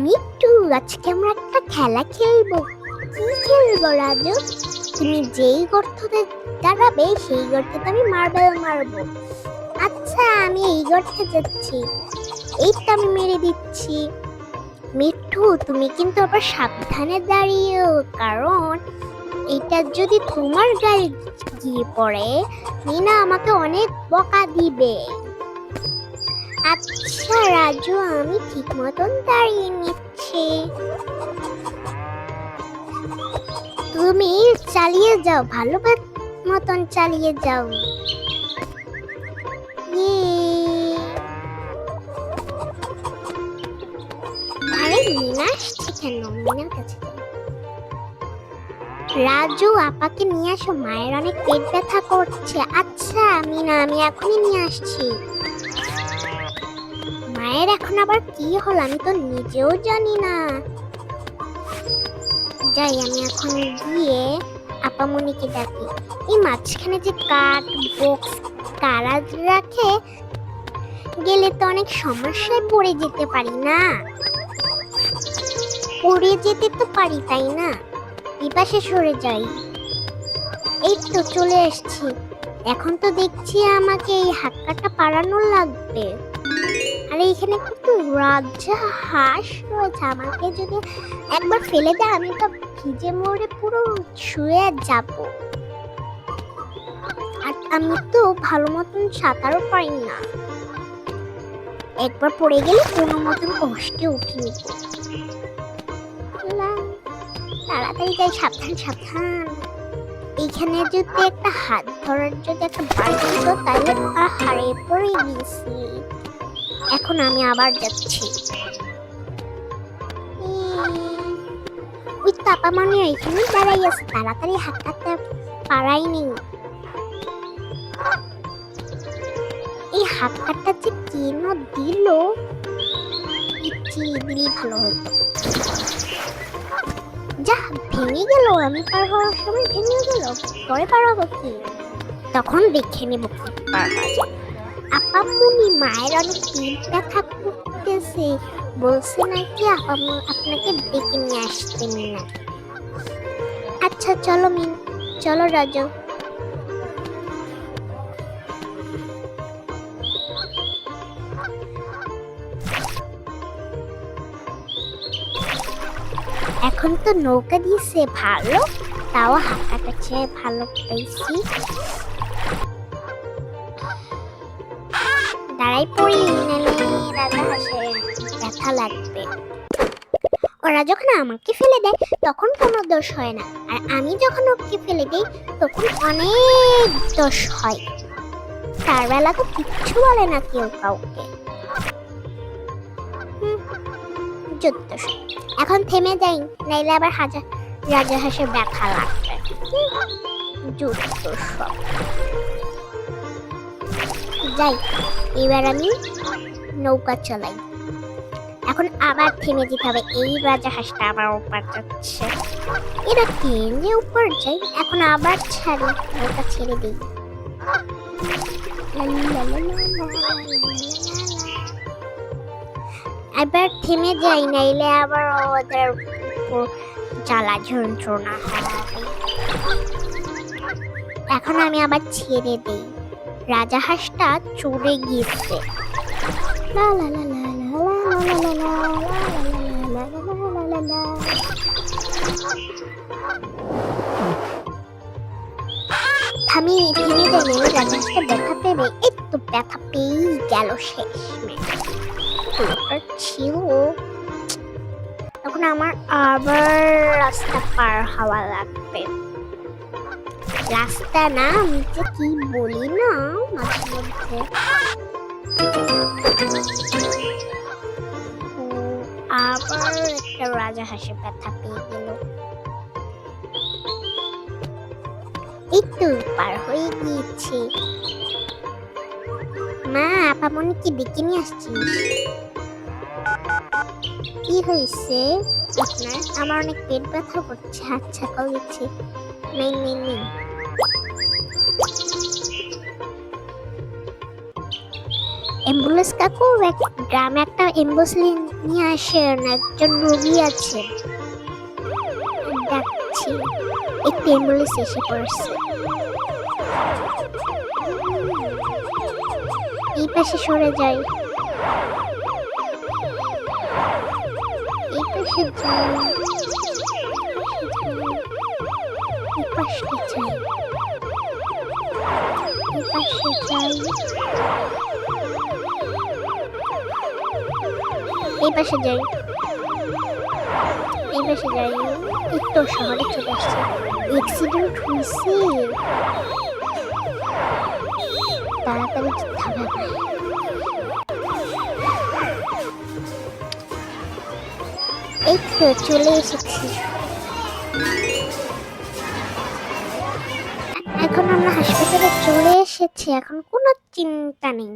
মিট্টু আজকে আমরা একটা খেলা খেলব। কি খেলব, রাজু? তুমি যেই গর্ততে দাঁড়াবে, সেই গর্ততে আমি মার্বেল মারবো। আচ্ছা আমি এই গর্তে যাচ্ছি। এইটা আমি মেরে দিচ্ছি। মিঠু তুমি কিন্তু আবার সাবধানে দাঁড়িয়েও, কারণ এটা যদি তোমার গায়ে গিয়ে পড়ে মিনা আমাকে অনেক বকা দিবে। আচ্ছা রাজু, আমি ঠিক মতন দাঁড়িয়ে নিচ্ছি। তুমি চালিয়ে যাও, ভালো মতন চালিয়ে যাও। ইয়ে। আরে, মিনা আসছে কেন? রাজু, আপাকে নিয়ে আসো, মায়ের অনেক পেট ব্যথা করছে। আচ্ছা মিনা, আমি এখনই নিয়ে আসছি। মায়ের এখন আবার কি হলো আমি তো নিজেও জানি না। যাই, আমি এখন গিয়ে আপামনিকে ডাকি। এই মাঝখানে যে কাঠ বক্স কারাজ রাখে, গেলে তো অনেক সমস্যায় পড়ে যেতে পারি না। পড়ে যেতে তো পারি, তাই না? বিপাশে সরে যাই। এই তো চলে এসেছি এখন তো দেখছি আমাকে এই হাক্কাটা পারানো লাগবে। আর এইখানে কিন্তু রাজা হাঁস রয়েছে। আমাকে যদি একবার ফেলে দেয়, আমি তো ভিজে মরে পুরো শুয়ে যাব। আর আমি তো ভালো মতন সাঁতারও পারি না। একবার পড়ে গেলে কোনো মতন কষ্টে উঠে নিত তাড়াতাড়ি যাই, সাবধান সাবধান। এইখানে যদি একটা হাত ধরার যদি একটা বাড়ি তাহলে হারিয়ে পড়ে গেছি এখন আমি আবার যাচ্ছি। ওই তাপা মানে এখানে দাঁড়াই আছে, তাড়াতাড়ি হাত কাটতে পারাই নেই। এই হাত কাটটা যে কেন দিল? ইচ্ছি দিলেই ভালো হতো? যা, ভেঙে গেল, আমি পার হওয়ার সময় ভেঙে গেল, পরে পার হব কি? তখন দেখে নেব পার হওয়া আপামুনি মায়ের অনেক পেট ব্যথা করতেছে। বলছে নাকি আপামু আপনাকে ডেকে নিয়ে আসতে না। আচ্ছা চলো মিন, চলো রাজু। এখন তো নৌকা দিয়েছে, ভালো। তাও হাঁটাটা চেয়ে ভালো পেয়েছি দাঁড়াই পড়ি রাজা হাসে ব্যথা লাগবে। ওরা যখন আমাকে ফেলে দেয়, তখন কোনো দোষ হয় না। আর আমি যখন ওকে ফেলে দিই, তখন অনেক দোষ হয়। তার বেলা তো কিচ্ছু বলে না কেউ কাউকে। এখন থেমে যাই, নাইলে আবার হাজার রাজা হাসে ব্যথা লাগবে। যুদ্ধ সব। যাই, এবার আমি নৌকা চালাই। এখন আবার থেমে যেতে হবে এই রাজা হাঁসটা আবার উপর যাচ্ছে। কেন যে উপর যাই, এখন আবার ছাড়ি, নৌকা ছেড়ে দিই। এবার থেমে যাই, নাইলে আবার ওদের জ্বালা, যন্ত্রণা হবে। এখন আমি আবার ছেড়ে দিই। রাজা হাঁসটা চড়ে গিয়েছে লা লা লা লা। আমি থেমে গেলে রাজা ব্যথা পেবে একটু ব্যথা পেয়েই গেল শেষ পুরোটা ছিল তখন আমার আবার রাস্তা পার হওয়া লাগবে রাস্তা না, আমি যে কি বলি না? মাঝে মধ্যে। আবার একটা রাজা হাসে ব্যথা পেয়ে গেল। তো পার হয়ে গিয়েছি। মা আপামনি কি ডেকে নিয়ে আসছিস কি হয়েছে? আপনার, আমার অনেক পেট ব্যথা করছে। হাত ছাকল দিচ্ছে নেই নেই নেই। অ্যাম্বুলেন্স কাকু গ্রামে একটা অ্যাম্বুলেন্স নিয়ে আসেন একজন রোগী আছে। ডাকছি একটি অ্যাম্বুলেন্স এসে পড়ছে। এই পাশে সরে যাই। এই পাশে যাই। এই পাশে যাই। এই পাশে যাই। এই পাশে যাই। এই পাশে যাই। তো শহরে চলে আসছে। অ্যাক্সিডেন্ট হয়েছে। তাড়াতাড়ি যেতে এই তো চলে এসেছি। এখন আমরা হাসপাতালে চলে এসেছি। এখন কোনো চিন্তা নেই।